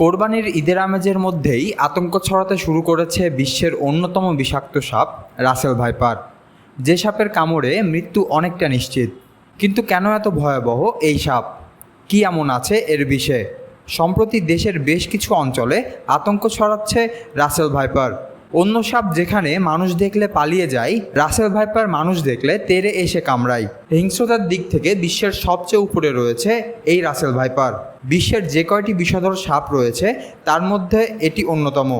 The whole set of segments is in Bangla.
কোরবানির ঈদের আমেজের মধ্যেই আতঙ্ক ছড়াতে শুরু করেছে বিশ্বের অন্যতম বিষাক্ত সাপ, রাসেল ভাইপার। যে সাপের কামড়ে মৃত্যু অনেকটা নিশ্চিত। কিন্তু কেন এত ভয়াবহ এই সাপ? কি এমন আছে এর বিষয়ে? সম্প্রতি দেশের বেশ কিছু অঞ্চলে আতঙ্ক ছড়াচ্ছে রাসেল ভাইপার। অন্য সাপ যেখানে মানুষ দেখলে পালিয়ে যায়, রাসেল ভাইপার মানুষ দেখলে তেরে এসে কামড়ায়। হিংস্রতার দিক থেকে বিশ্বের সবচেয়ে উপরে রয়েছে এই রাসেল ভাইপার। বিশ্বের যে কয়টি বিষধর সাপ রয়েছে, তার মধ্যে এটি অন্যতম।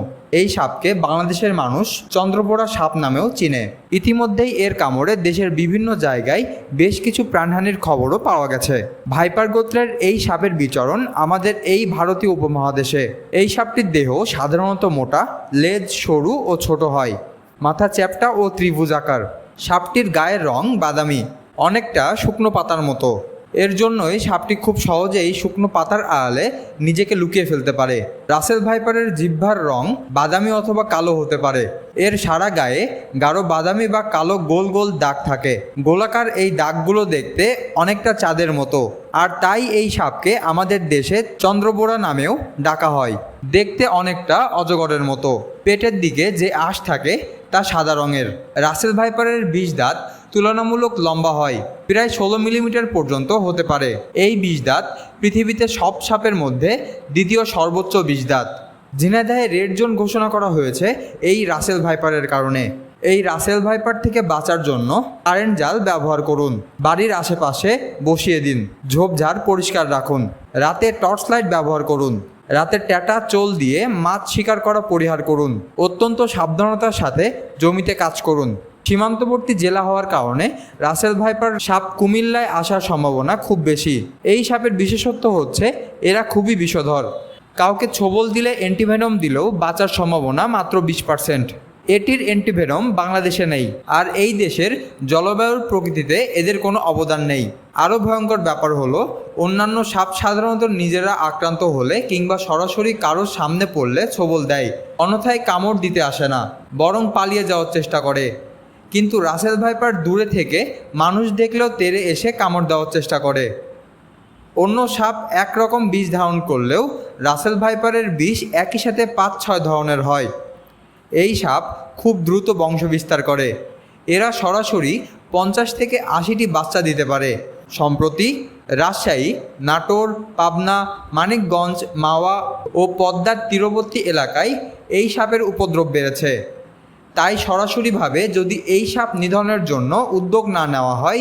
এই সাপকে বাংলাদেশের মানুষ চন্দ্রপোড়া সাপ নামেও চিনে। ইতিমধ্যেই এর কামড়ে দেশের বিভিন্ন জায়গায় বেশ কিছু প্রাণহানির খবরও পাওয়া গেছে। ভাইপার গোত্রের এই সাপের বিচরণ আমাদের এই ভারতীয় উপমহাদেশে। এই সাপটির দেহ সাধারণত মোটা, লেজ সরু ও ছোট হয়। মাথা চ্যাপ্টা ও ত্রিভুজাকার সাপটির গায়ের রং বাদামি। অনেকটা শুকনো পাতার মতো। এর জন্যই সাপটি খুব সহজেই শুকনো পাতার আড়ালে নিজেকে লুকিয়ে ফেলতে পারে। রাসেল ভাইপারের জিহ্বার রং বাদামি অথবা কালো হতে পারে। এর সারা গায়ে গাঢ় বাদামি বা কালো গোল গোল দাগ থাকে। গোলাকার এই দাগগুলো দেখতে অনেকটা চাঁদের মতো। আর তাই এই সাপকে আমাদের দেশে চন্দ্রবোড়া নামেও ডাকা হয়। দেখতে অনেকটা অজগরের মতো। পেটের দিকে যে আঁশ থাকে তা সাদা রঙের। রাসেল ভাইপারের বিষ দাঁত তুলনামূলক লম্বা হয়, প্রায় ষোলো মিলিমিটার পর্যন্ত হতে পারে। এই বিষ দাঁত পৃথিবীতে সব সাপের মধ্যে দ্বিতীয় সর্বোচ্চ বিষ দাঁত ঝিনাইদহে রেড জোন ঘোষণা করা হয়েছে এই রাসেল ভাইপারের কারণে। এই রাসেল ভাইপার থেকে বাঁচার জন্য কারেন্ট জাল ব্যবহার করুন। বাড়ির আশেপাশে বসিয়ে দিন। ঝোপঝাড় পরিষ্কার রাখুন। রাতে টর্চ লাইট ব্যবহার করুন। রাতে ট্যাটা চোল দিয়ে মাছ শিকার করা পরিহার করুন। অত্যন্ত সাবধানতার সাথে জমিতে কাজ করুন। সীমান্তবর্তী জেলা হওয়ার কারণে রাসেল ভাইপার সাপ কুমিল্লায় আসার সম্ভাবনা খুব বেশি। এই সাপের বিশেষত্ব হচ্ছে এরা খুবই বিষধর। কাউকে ছোবল দিলে অ্যান্টিভেনম দিলেও বাঁচার সম্ভাবনা মাত্র বিশ পার্সেন্ট। এটির অ্যান্টিভেনম বাংলাদেশে নেই, আর এই দেশের জলবায়ুর প্রকৃতিতে এদের কোনো অবদান নেই। আরও ভয়ঙ্কর ব্যাপার হলো, অন্যান্য সাপ সাধারণত নিজেরা আক্রান্ত হলে কিংবা সরাসরি কারোর সামনে পড়লে ছোবল দেয়, অন্যথায় কামড় দিতে আসে না, বরং পালিয়ে যাওয়ার চেষ্টা করে। কিন্তু রাসেল ভাইপার দূরে থেকে মানুষ দেখলেও তেরে এসে কামড় দেওয়ার চেষ্টা করে। অন্য সাপ একরকম বিষ ধারণ করলেও রাসেল ভাইপারের বিষ একই সাথে পাঁচ ছয় ধরনের হয়। এই সাপ খুব দ্রুত বংশবিস্তার করে। এরা সরাসরি পঞ্চাশ থেকে আশিটি বাচ্চা দিতে পারে। সম্প্রতি রাজশাহী, নাটোর, পাবনা, মানিকগঞ্জ, মাওয়া ও পদ্মার তীরবর্তী এলাকায় এই সাপের উপদ্রব বেড়েছে। তাই সরাসরিভাবে যদি এই সাপ নিধনের জন্য উদ্যোগ না নেওয়া হয়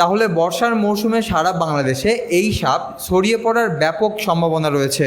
তাহলে বর্ষার মৌসুমে সারা বাংলাদেশে এই সাপ ছড়িয়ে পড়ার ব্যাপক সম্ভাবনা রয়েছে।